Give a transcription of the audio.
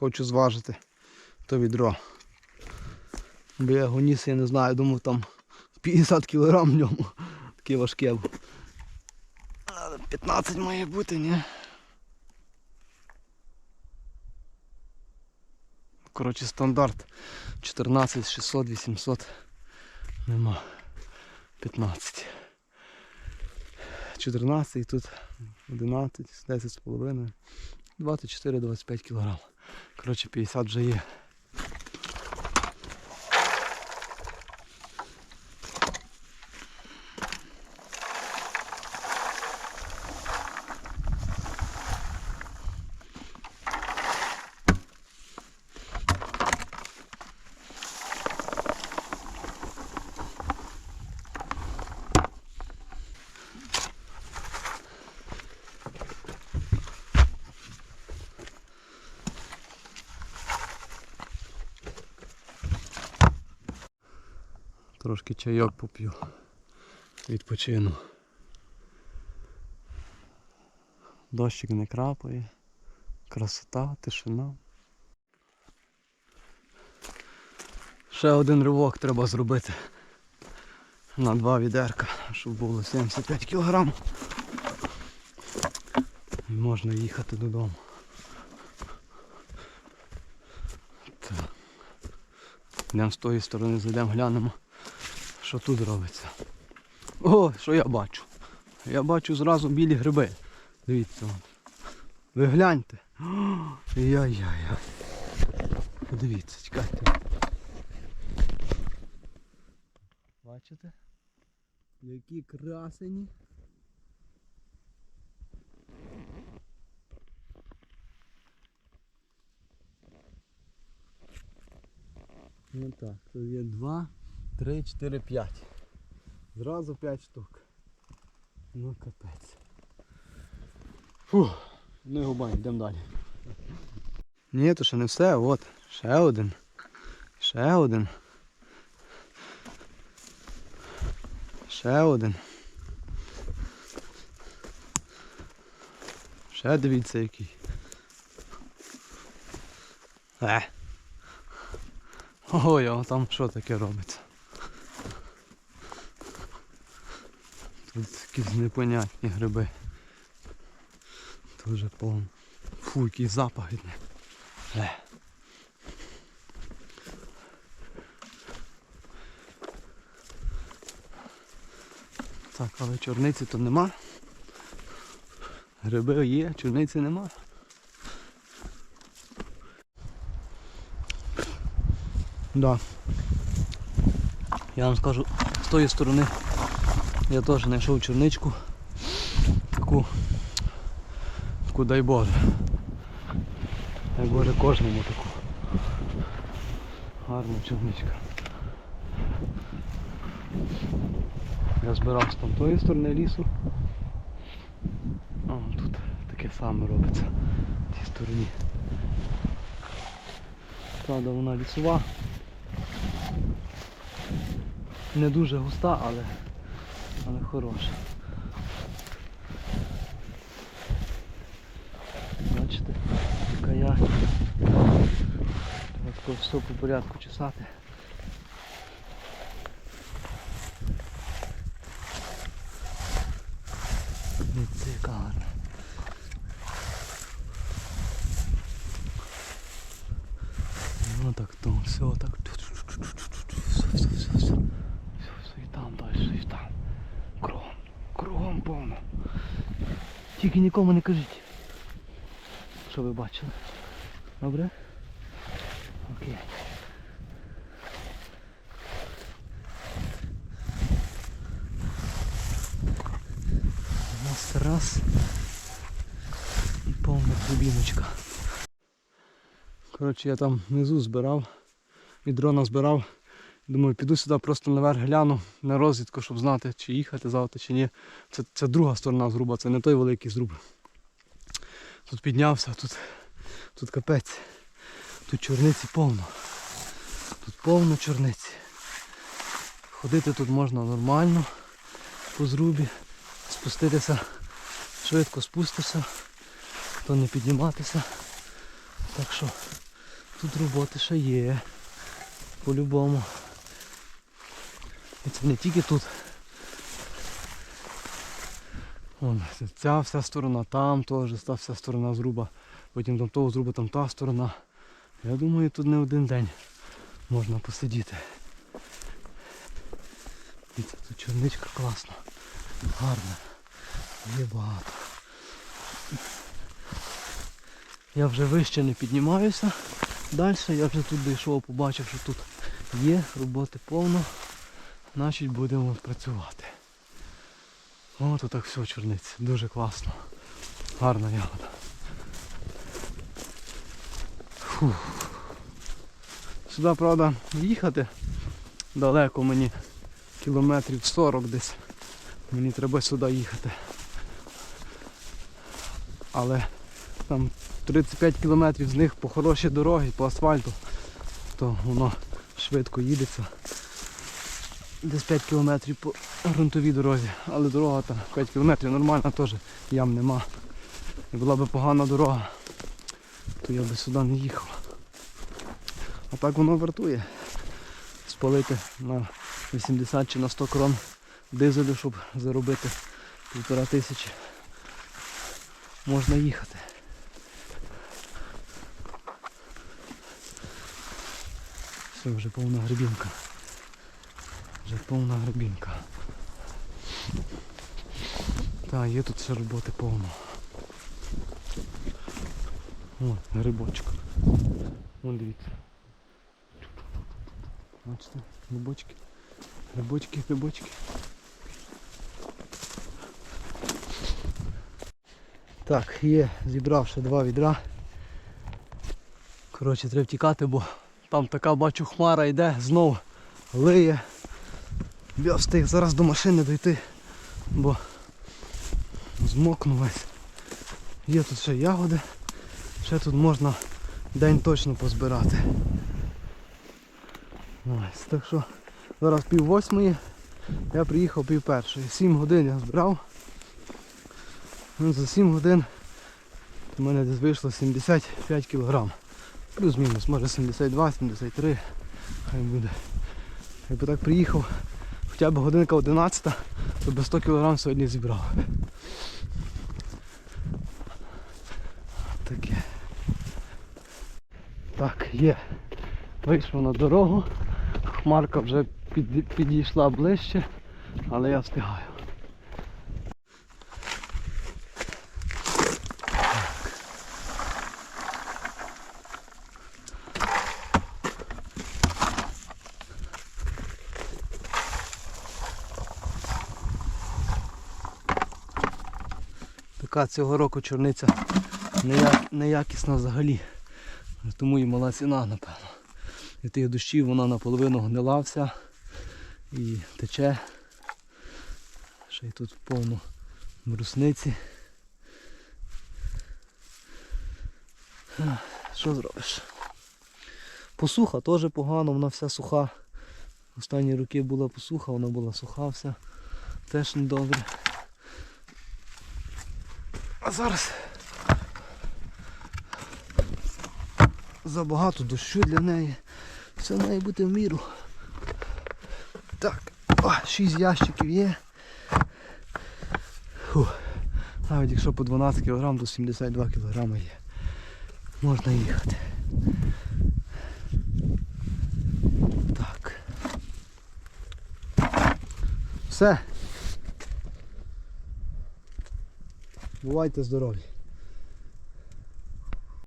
хочу зважити то відро. Бо я його ніс, я не знаю, думав там 50 кг в ньому. Таке важке. 15 має бути, ні? Коротше, стандарт 14, 600, 800. Нема. 15. 14 і тут 11, 10 з половиною. 24-25 кг. Коротше, 50 вже є. Трошки чайок поп'ю. Відпочину. Дощик не крапає. Красота, тишина. Ще один ривок треба зробити. На два відерка, щоб було 75 кг. І можна їхати додому. Йдемо з тої сторони, зайдемо, глянемо, що тут робиться. О, що я бачу? Я бачу зразу білі гриби. Дивіться. Ви гляньте. Яй-яй-яй. Подивіться, чекайте. Бачите? Які красені. Ну так, тут є 2, 3, 4, 5. Зразу 5 штук. Ну капець. Фух, ну його бань, йдемо далі. Ні, то ще не все, от, ще один. Ще один. Ще один. Ще дивіться який. Е. Ой, а там що таке робиться? Тут якісь непонятні гриби. Дуже повно. Фу, який запах від. Е. Так, але чорниці то нема. Гриби є, чорниці нема. Да. Я вам скажу, з тої сторони я теж знайшов чорничку. Таку, таку дай Боже. Дай Боже кожному таку. Гарна чорничка. Я збирав з там тої сторони лісу. А тут таке саме робиться в тій стороні. Правда вона лісова. Не дуже густа, але, але хороша. Бачите, така я. Треба все по порядку чесати. Дивіться, яка гарна. Ну так, то все так. Все, все, все, все. Все, все, і там далі, і там. Кругом, повно. Тільки нікому не кажіть. Що ви бачили? Добре? Окей. Раз, раз. І повна клубіночка. Коротше, я там внизу збирав, від дрона збирав. Думаю, піду сюди просто наверх гляну на розвідку, щоб знати, чи їхати завтра, чи ні. Це, це друга сторона зруба, це не той великий зруб. Тут піднявся, тут, тут капець. Тут чорниці повно. Тут повно чорниці. Ходити тут можна нормально по зрубі, спуститися, швидко спустишся, то не підніматися. Так що Тут роботи ще є. По-любому. І це не тільки тут. Вон, ця вся сторона, там теж та вся сторона зруба. Потім там того зруба, там та сторона. Я думаю, тут не один день можна посидіти. І це тут чорничка класна. Гарна. Є багато. Я вже вище не піднімаюся. Далі я вже тут дійшов, побачив, що тут є, роботи повно. Значить будемо працювати. О, так все чорниці. Дуже класно. Гарна ягода. Фух. Сюди, правда, їхати далеко мені. Кілометрів 40 десь. Мені треба сюди їхати. Але там 35 кілометрів з них по хорошій дорогі, по асфальту, то воно швидко їдеться. Десь 5 кілометрів по ґрунтовій дорозі, але дорога там 5 кілометрів нормальна теж, ям нема. І була б погана дорога, то я би сюди не їхав. А так воно вартує. Спалити на 80 чи на 100 крон дизелю, щоб заробити півтора тисячі. Можна їхати. Все, вже повна грибінка. Вже повна грибінка. Так, є тут ще роботи повно. О, грибочок. Вон дивіться. Бачите, грибочки. Грибочки, грибочки. Так, є, зібрав ще два відра. Коротше, треба втікати, бо там така бачу хмара йде, знов лиє. Я встиг зараз до машини дойти, бо змокну весь. Є тут ще ягоди, ще тут можна день точно позбирати. Ось, так що зараз пів восьмої, я приїхав пів першої. Сім годин я збирав. Ну, за 7 годин у мене десь вийшло 75 кг. Плюс-мінус, може 72-73, хай буде. Якби так приїхав хоча б годинка 11, то би 100 кг сьогодні зібрав. Таке. Так, є. Вийшов на дорогу. Хмарка вже підійшла ближче, але я встигаю. Така цього року чорниця неякісна взагалі. Тому і мала ціна, напевно. Від тих дощів вона наполовину гнила вся і тече. Ще й тут повно брусниці. Що зробиш? Посуха теж погано, вона вся суха. Останні роки була посуха, вона була суха вся. Теж недобре. А зараз забагато дощу для неї. Все має бути в міру. Так, о, 6 ящиків є. Фух. Навіть якщо по 12 кг, то 72 кг є. Можна їхати. Так. Все. Бувайте здорові.